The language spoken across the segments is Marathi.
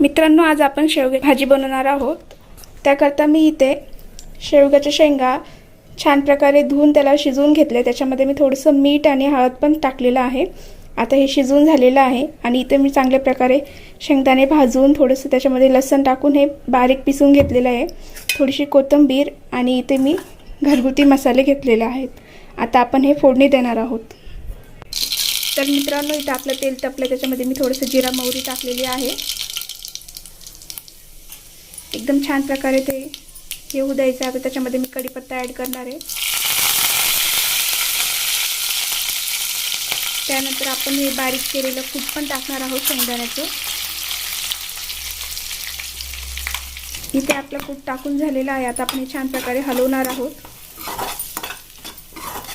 मित्रांनो आज आपण शेवगे भाजी बनवणार आहोत. त्याकरता मी इथे शेवग्याच्या शेंगा छान प्रकारे धुवून त्याला शिजवून घेतले. त्याच्यामध्ये मी थोडंसं मीठ आणि हळद पण टाकलेलं आहे. आता हे शिजवून झालेलं आहे आणि इथे मी चांगल्या प्रकारे शेंगदाणे भाजून थोडंसं त्याच्यामध्ये लसण टाकून हे बारीक पिसून घेतलेलं आहे. थोडीशी कोथिंबीर आणि इथे मी घरगुती मसाले घेतलेले आहेत. आता आपण हे फोडणी देणार आहोत. तर मित्रांनो इथं आपलं तेल तपलं. त्याच्यामध्ये मी थोडंसं जिरा मोहरी टाकलेली आहे. एकदम छान प्रकारे ते हे होऊ द्यायचं. आता त्याच्यामध्ये मी कढीपत्ता ॲड करणार आहे. त्यानंतर आपण हे बारीक केलेलं कूट पण टाकणार आहोत शेंगदाण्याचं. इथे आपलं कूट टाकून झालेलं आहे. आता आपण हे छान प्रकारे हलवणार आहोत.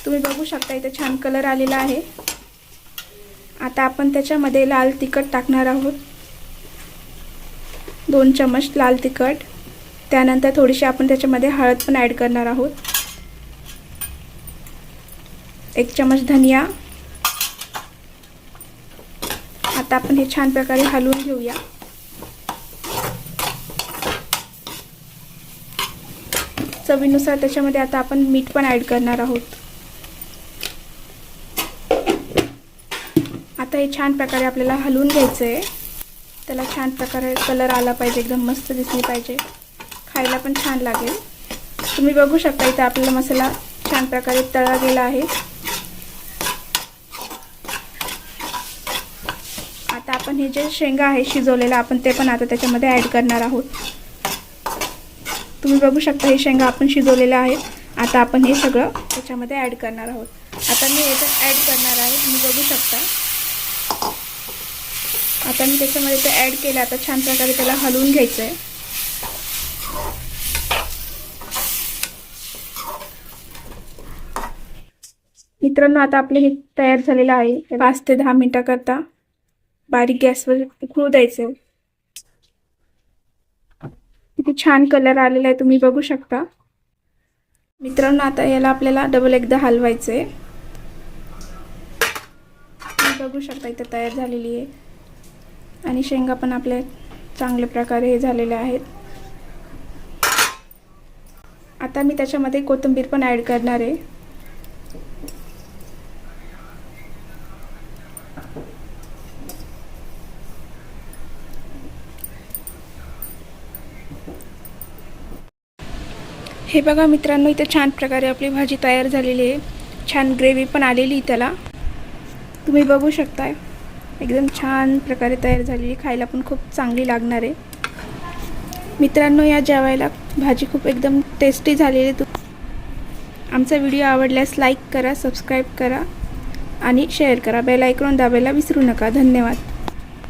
तुम्ही बघू शकता इथे छान कलर आलेला आहे. आता आपण त्याच्यामध्ये लाल तिखट टाकणार आहोत. दोन चमच लाल तिखट. त्यानंतर थोडीशी आपण त्याच्यामध्ये हळद पण ॲड करणार आहोत. एक चमच धनिया. आता आपण हे छान प्रकारे हलवून घेऊया. चवीनुसार त्याच्यामध्ये आता आपण मीठ पण ॲड करणार आहोत. आता हे छान प्रकारे आपल्याला हलवून घ्यायचं आहे त्याला छान प्रकारे कलर आला पाहिजे एकदम मस्त दिसली पाहिजे. खायला पण छान लागेल. तुम्ही बघू शकता इथं आपल्याला मसाला छान प्रकारे तळा गेला आहे. आता आपण हे जे शेंगा आहे शिजवलेलं आपण ते पण आता त्याच्यामध्ये ॲड करणार आहोत. तुम्ही बघू शकता हे शेंगा आपण शिजवलेल्या आहेत. आता आपण हे सगळं त्याच्यामध्ये ॲड करणार आहोत. आता मी याच्यात ॲड करणार आहे. तुम्ही बघू शकता. आता मी त्याच्यामध्ये ते ॲड केलं आता छान प्रकारे त्याला हलवून घ्यायचं आहे मित्रांनो आता आपले हे तयार झालेलं आहे. पाच ते दहा मिनिटाकरता बारीक गॅसवर उकळू द्यायचं. किती छान कलर आलेला आहे तुम्ही बघू शकता. मित्रांनो आता याला आपल्याला डबल एकदा हलवायचं आहे तुम्ही बघू शकता इथं तयार झालेली आहे. आणि शेंगा पण आपल्या चांगल्या प्रकारे हे झालेल्या आहेत. आता मी त्याच्यामध्ये कोथिंबीर पण ॲड करणार आहे. हे बघा मित्रांनो इथे छान प्रकारे आपली भाजी तयार झालेली आहे. छान ग्रेव्ही पण आलेली त्याला. तुम्ही बघू शकताय. एकदम छान प्रकारे तयार झालेली खायला पण खूप चांगली लागणार आहे. मित्रांनो या जेवायला भाजी खूप एकदम टेस्टी झालेली तू आमचा व्हिडिओ आवडल्यास लाईक करा सबस्क्राईब करा आणि शेअर करा. बेल ऐकून दाबायला विसरू नका. धन्यवाद.